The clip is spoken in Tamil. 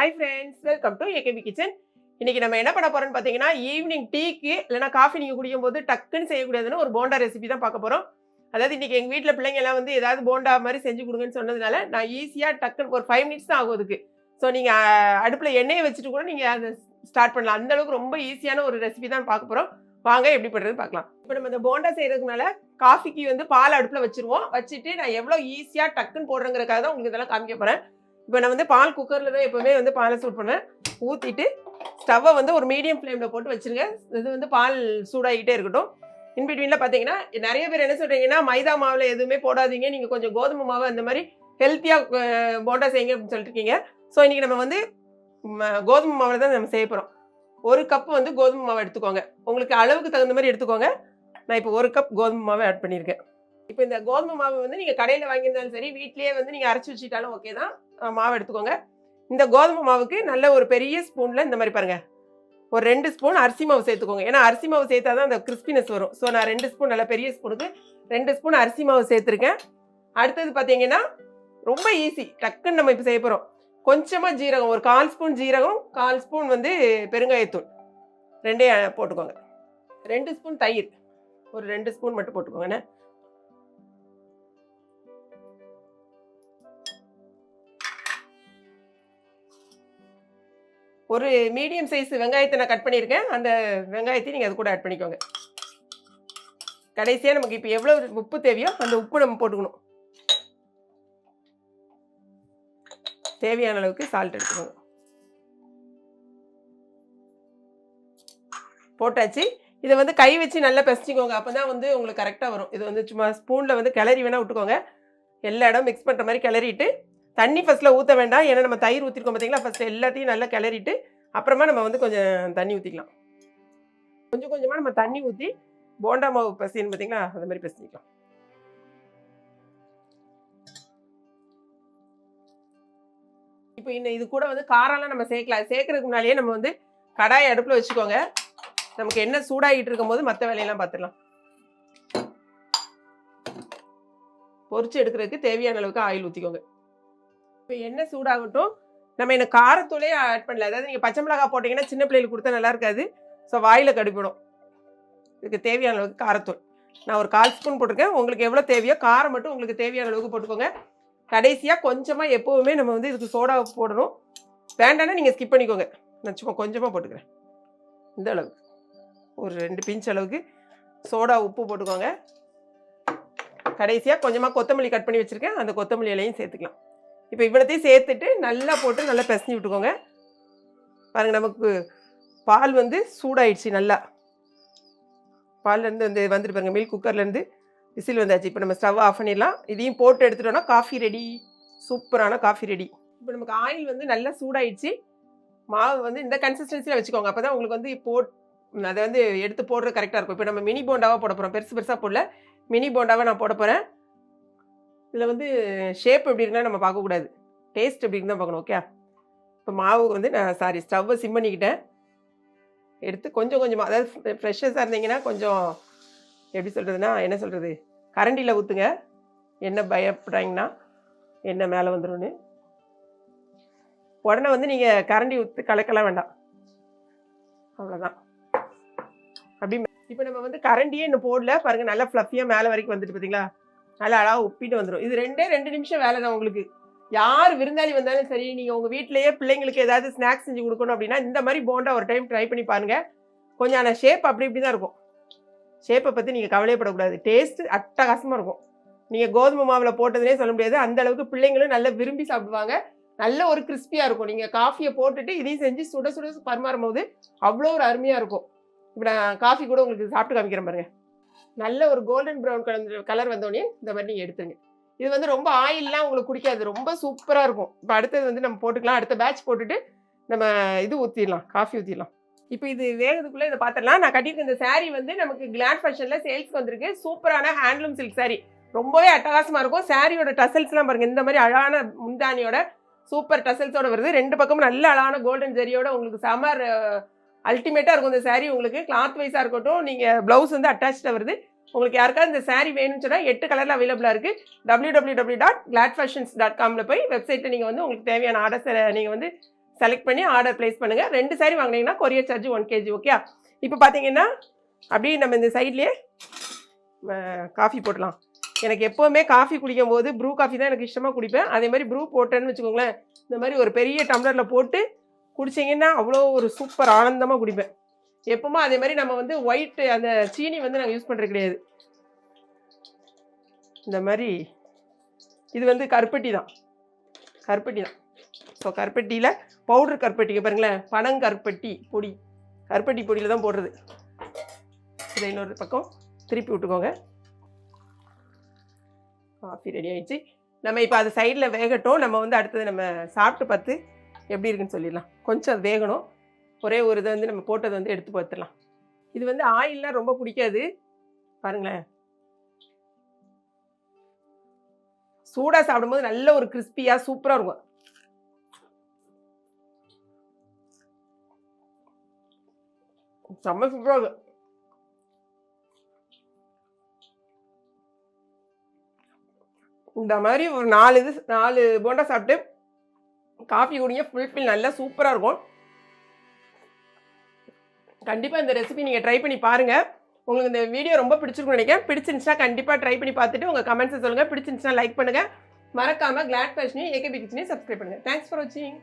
Hi friends welcome to AKP kitchen இன்னைக்கு நம்ம என்ன பண்ண போகிறோம்னு பார்த்தீங்கன்னா ஈவினிங் டீக்கு இல்லைனா காஃபி நீங்கள் குடிக்கும் போது டக்குன்னு செய்யக்கூடியதுன்னு ஒரு போண்டா ரெசிபி தான் பார்க்க போகிறோம் அதாவது இன்னைக்கு எங்கள் வீட்டில் பிள்ளைங்க எல்லாம் வந்து ஏதாவது போண்டா மாதிரி செஞ்சு கொடுங்கன்னு சொன்னதுனால நான் ஈஸியாக டக்குன்னு ஒரு ஃபைவ் மினிட்ஸ் தான் ஆகும் அதுக்கு. ஸோ நீங்கள் அடுப்பில் எண்ணெயை வச்சுட்டு கூட நீங்கள் அதை ஸ்டார்ட் பண்ணலாம். அந்த அளவுக்கு ரொம்ப ஈஸியான ஒரு ரெசிபி தான் பார்க்க போகிறோம் வாங்க எப்படி பண்ணுறது பார்க்கலாம். இப்போ நம்ம இந்த போண்டா செய்கிறதுனால காஃபிக்கு வந்து பால் அடுப்பில் வச்சுருவோம். வச்சுட்டு நான் எவ்வளோ ஈஸியாக டக்குன்னு போடுறேங்கிறக்காக தான் உங்களுக்கு இதெல்லாம் காமிக்க போகிறேன் இப்போ நான் வந்து பால் குக்கரில் தான் எப்போவுமே வந்து பாலை சூட் பண்ணேன் ஊற்றிட்டு ஸ்டவ்வை வந்து ஒரு மீடியம் ஃப்ளேமில் போட்டு வச்சுருங்க. இது வந்து பால் சூடாகிட்டே இருக்கட்டும். இன்பிட்வீனில் பார்த்தீங்கன்னா நிறைய பேர் என்ன சொல்கிறீங்கன்னா மைதா மாவில் எதுவுமே போடாதீங்க. நீங்கள் கொஞ்சம் கோதுமை மாவு அந்த மாதிரி ஹெல்த்தியாக போண்டா செய்யுங்க அப்படின்னு சொல்லிட்டுருக்கீங்க ஸோ இன்றைக்கி நம்ம வந்து கோதுமை மாவில் தான் நம்ம செய்ய போகிறோம் ஒரு கப் வந்து கோதுமை மாவு எடுத்துக்கோங்க. உங்களுக்கு அளவுக்கு தகுந்த மாதிரி எடுத்துக்கோங்க. நான் இப்போ ஒரு கப் கோதுமை மாவை ஆட் பண்ணியிருக்கேன். இப்போ இந்த கோதுமை மாவு வந்து நீங்கள் கடையில் வாங்கியிருந்தாலும் சரி வீட்லேயே வந்து நீங்கள் அரைச்சி வச்சுட்டாலும் ஓகே தான். மாவு எடுத்துக்கோங்க. இந்த கோதுமை மாவுக்கு நல்ல ஒரு பெரிய ஸ்பூனில் இந்த மாதிரி பாருங்கள் ஒரு ரெண்டு ஸ்பூன் அரிசி மாவு சேர்த்துக்கோங்க. ஏன்னா அரிசி மாவு சேர்த்தா தான் அந்த கிறிஸ்பினஸ் வரும். ஸோ நான் ரெண்டு ஸ்பூன் நல்ல பெரிய ஸ்பூனுக்கு ரெண்டு ஸ்பூன் அரிசி மாவு சேர்த்துருக்கேன். அடுத்தது பார்த்தீங்கன்னா ரொம்ப ஈஸி டக்குன்னு நம்ம இப்போ செய்ய போகிறோம் கொஞ்சமாக ஜீரகம் ஒரு கால் ஸ்பூன் ஜீரகம் கால் ஸ்பூன் வந்து பெருங்காயத்தூள். ரெண்டே போட்டுக்கோங்க. ரெண்டு ஸ்பூன் தயிர். ஒரு ரெண்டு ஸ்பூன் மட்டும் போட்டுக்கோங்கண்ணே. ஒரு மீடியம் சைஸ் வெங்காயத்தை நான் கட் பண்ணியிருக்கேன். அந்த வெங்காயத்தையும் நீங்கள் அது கூட ஆட் பண்ணிக்கோங்க. கடைசியாக நமக்கு இப்போ எவ்வளோ உப்பு தேவையோ அந்த உப்பு நம்ம போட்டுக்கணும். தேவையான அளவுக்கு சால்ட் எடுத்துக்கோங்க. போட்டாச்சு. இதை வந்து கை வச்சு நல்லா பிசைச்சிக்கோங்க அப்போ தான் வந்து உங்களுக்கு கரெக்டாக வரும். இது வந்து சும்மா ஸ்பூனில் வந்து கிளறி வேணால் விட்டுக்கோங்க. எல்லா இடம் மிக்ஸ் பண்ணுற மாதிரி கிளறிட்டு தண்ணி ஃபஸ்ட்டில் ஊற்ற வேண்டாம். ஏன்னா நம்ம தயிர் ஊற்றிருக்கோம் பார்த்தீங்களா ஃபஸ்ட்டு எல்லாத்தையும் நல்லா கிளறிட்டு அப்புறமா நம்ம வந்து கொஞ்சம் தண்ணி ஊற்றிக்கலாம் கொஞ்சம் கொஞ்சமாக நம்ம தண்ணி ஊற்றி போண்டா மாவு பசின்னு பார்த்தீங்களா அந்த மாதிரி பசிக்கலாம். இப்போ இன்னும் இது கூட வந்து காரம்லாம் நம்ம சேர்க்கலாம் சேர்க்கறதுக்கு முன்னாலேயே நம்ம வந்து கடாய் அடுப்பில் வச்சுக்கோங்க. நமக்கு என்ன சூடாகிட்டு இருக்கும்போது மற்ற வேலையெல்லாம் பார்த்துடலாம் பொரிச்சு எடுக்கிறதுக்கு தேவையான அளவுக்கு ஆயில் ஊற்றிக்கோங்க இப்போ எண்ணெய் சூடாகட்டும் நம்ம என்ன காரத்தூளே ஆட் பண்ணல. அதாவது நீங்கள் பச்சை மிளகாய் போட்டிங்கன்னா சின்ன பிள்ளைகளுக்கு கொடுத்தா நல்லா இருக்காது. ஸோ வாயில் கடுப்பிடும் இதுக்கு தேவையான அளவுக்கு காரத்தூள். நான் ஒரு கால் ஸ்பூன் போட்டிருக்கேன். உங்களுக்கு எவ்வளோ தேவையோ காரம் மட்டும் உங்களுக்கு தேவையான அளவுக்கு போட்டுக்கோங்க. கடைசியாக கொஞ்சமாக எப்போவுமே நம்ம வந்து இதுக்கு சோடா போடணும். வேண்டாம்னா நீங்கள் ஸ்கிப் பண்ணிக்கோங்க. நான் சும்மா கொஞ்சமாக போட்டுக்கிறேன். இந்த அளவுக்கு. ஒரு ரெண்டு பிஞ்ச் அளவுக்கு சோடா உப்பு போட்டுக்கோங்க. கடைசியாக கொஞ்சமாக கொத்தமல்லி கட் பண்ணி வச்சுருக்கேன். அந்த கொத்தமல்லி இலையும் சேர்த்துக்கலாம். இப்போ இவ்வளோத்தையும் சேர்த்துட்டு நல்லா போட்டு நல்லா பிசைஞ்சு விட்டுக்கோங்க. பாருங்கள் நமக்கு பால் வந்து சூடாயிடுச்சு நல்லா. பால்லேருந்து வந்து வந்துட்டு பாருங்கள் மில்க் குக்கர்லேருந்து விசில் வந்தாச்சு. இப்போ நம்ம ஸ்டவ் ஆஃப் பண்ணிடலாம். இதையும் போட்டு எடுத்துட்டோம்னா காஃபி ரெடி சூப்பரான காஃபி ரெடி இப்போ நமக்கு ஆயில் வந்து நல்லா சூடாயிடுச்சு. மாவு வந்து இந்த கன்சிஸ்டன்சியில் வச்சுக்கோங்க. அப்போ தான் உங்களுக்கு வந்து போட் அதை வந்து எடுத்து போடுறது கரெக்டாக இருக்கும். இப்போ நம்ம மினி போண்டாவாக போட போகிறோம் பெருசு பெருசாக போடல. மினி போண்டாவாக நான் போட போகிறேன் இதில் வந்து ஷேப் எப்படி இருக்குன்னா நம்ம பார்க்கக்கூடாது டேஸ்ட் எப்படி இருக்குன்னு தான் பார்க்கணும் ஓகே இப்போ மாவு வந்து நான் சாரி ஸ்டவ்வை சிம் பண்ணிக்கிட்டேன். எடுத்து கொஞ்சம் கொஞ்சமாக அதாவது ஃப்ரெஷ்ஷஸாக இருந்தீங்கன்னா கொஞ்சம் எப்படி சொல்கிறதுனா என்ன சொல்கிறது கரண்டியில் ஊற்றுங்க என்ன பயப்படுறாங்கன்னா என்ன மேலே வந்துடும்னு உடனே வந்து நீங்கள் கரண்டி ஊற்று கலக்கலாம் வேண்டாம். அவ்வளோதான் அப்படி இப்போ நம்ம வந்து கரண்டியே இன்னும் போடல. பாருங்கள் நல்லா ஃப்ளஃபியாக மேலே வரைக்கும் வந்துட்டு பார்த்தீங்களா நல்லா அழகாக உப்பிட்டு வந்துடும் இது ரெண்டே ரெண்டு நிமிஷம் வேலை தான் உங்களுக்கு. யார் விருந்தாளி வந்தாலும் சரி நீங்கள் உங்கள் வீட்டிலேயே பிள்ளைங்களுக்கு ஏதாவது ஸ்நாக்ஸ் செஞ்சு கொடுக்கணும் அப்படின்னா இந்த மாதிரி போண்டா ஒரு டைம் ட்ரை பண்ணி பாருங்கள் கொஞ்சம் ஆனால் ஷேப் அப்படி இப்படி தான் இருக்கும். ஷேப்பை பற்றி நீங்கள் கவலையப்படக்கூடாது. டேஸ்ட்டு அட்டகாசமாக இருக்கும். நீங்கள் கோதுமை மாவில் போட்டதுனே சொல்ல முடியாது. அந்த அளவுக்கு பிள்ளைங்களும் நல்லா விரும்பி சாப்பிடுவாங்க. நல்ல ஒரு கிறிஸ்பியாக இருக்கும். நீங்கள் காஃபியை போட்டுட்டு இதையும் செஞ்சு சுட சுட பரிமாறும் போது அவ்வளோ ஒரு அருமையாக இருக்கும். இப்போ நான் காஃபி கூட உங்களுக்கு சாப்பிட்டு காமிக்கிறேன் பாருங்க. நல்ல ஒரு கோல்டன் ப்ரௌன் கலர் கலர் வந்தோடனே இந்த மாதிரி நீங்கள் எடுத்துருங்க. இது வந்து ரொம்ப ஆயில்லாம் உங்களுக்கு குடிக்காது. ரொம்ப சூப்பராக இருக்கும். இப்போ அடுத்தது வந்து நம்ம போட்டுக்கலாம். அடுத்த பேட்ச் போட்டுட்டு நம்ம இது ஊற்றிடலாம் காஃபி ஊற்றிடலாம் இப்போ இது வேகத்துக்குள்ளே இதை பார்த்துடலாம் நான் கட்டியிருக்க இந்த சேரீ வந்து நமக்கு கிளாட் ஃபேஷனில் சேல்ஸ்க்கு வந்திருக்கு. சூப்பரான ஹேண்ட்லூம் சில்க் சாரீ ரொம்பவே அட்டகாசமாக இருக்கும். சாரியோட டசல்ஸ்லாம் பாருங்கள் இந்த மாதிரி அழகான முந்தானியோட சூப்பர் டசல்ஸோட வருது. ரெண்டு பக்கமும் நல்ல அழகான கோல்டன் ஜெரியோட உங்களுக்கு சமர் அல்டிமேட்டாக இருக்கும் இந்த சாரீ உங்களுக்கு கிளாத் வைஸாக இருக்கட்டும் நீங்கள் ப்ளவுஸ் வந்து அட்டாச்சாக வருது. உங்களுக்கு யாருக்காவது இந்த சாரீ வேணும்னு சொன்னால் எட்டு கலரில் அவைலபிளாக இருக்குது W W W dot glad fashions dot காமில் போய் வெப்சைட்டில் நீங்கள் வந்து உங்களுக்கு தேவையான ஆர்டர்ஸை நீங்கள் வந்து செலக்ட் பண்ணி ஆர்டர் ப்ளேஸ் பண்ணுங்கள் ரெண்டு சாரீ வாங்குனீங்கன்னா courier charge one KG okay இப்போ பார்த்தீங்கன்னா அப்படியே நம்ம இந்த சைட்லேயே காஃபி போடலாம் எனக்கு எப்போவுமே காஃபி குடிக்கும் போது ப்ரூ காஃபி தான் எனக்கு இஷ்டமாக குடிப்பேன். அதே மாதிரி ப்ரூ போட்டேன்னு வச்சுக்கோங்களேன் இந்த மாதிரி ஒரு பெரிய டம்ளரில் போட்டு குடிச்சிங்கன்னா அவ்வளோ ஒரு சூப்பர் ஆனந்தமாக குடிப்பேன். எப்பவுமே அதே மாதிரி நம்ம வந்து ஒயிட் அந்த சீனி வந்து நாங்கள் யூஸ் பண்ணுறது கிடையாது. இந்த மாதிரி இது வந்து கருப்பட்டி தான். கருப்பட்டி தான். ஸோ கருப்பட்டியில் பவுடர் கருப்பட்டிக்கு பாருங்களேன். பனங்கருப்பட்டி பொடி. கருப்பட்டி பொடியில் தான் போடுறது. இதை இன்னொரு பக்கம் திருப்பி விட்டுக்கோங்க. காஃபி ரெடி ஆயிடுச்சு. நம்ம இப்போ அது சைடில் வேகட்டும். நம்ம வந்து அடுத்தது நம்ம சாப்பிட்டு பார்த்து எப்படி இருக்குன்னு சொல்லிடலாம். கொஞ்சம் அது வேகணும். ஒரே ஒரு இதை வந்து நம்ம போட்டதை வந்து எடுத்து பார்த்துடலாம். இது வந்து ஆயில்லாம் ரொம்ப பிடிக்காது. பாருங்களேன். சூடாக சாப்பிடும்போது நல்ல ஒரு கிறிஸ்பியாக சூப்பராக இருக்கும். செம்ம சூப்பராக இருக்கும். இந்த மாதிரி ஒரு நாலு இது நாலு போண்டா சாப்பிட்டு காஃபி குடிங்க ஃபுல்ஃபில் நல்லா சூப்பராக இருக்கும். கண்டிப்பாக இந்த ரெசிபி நீங்கள் ட்ரை பண்ணி பாருங்கள் உங்களுக்கு இந்த வீடியோ ரொம்ப பிடிச்சிருக்கும்னு நினைக்கிறேன். பிடிச்சிருந்துச்சுன்னா கண்டிப்பாக ட்ரை பண்ணி பார்த்துட்டு உங்கள் கமெண்ட்ஸை சொல்லுங்கள் பிடிச்சிருந்துச்சுன்னா லைக் பண்ணுங்கள் மறக்காமல் கிளாட் ஃபேஷனையும் ஏகேபி கிச்சனையும் சப்ஸ்கிரைப் பண்ணுங்கள் தேங்க்ஸ் ஃபார் வாட்சிங்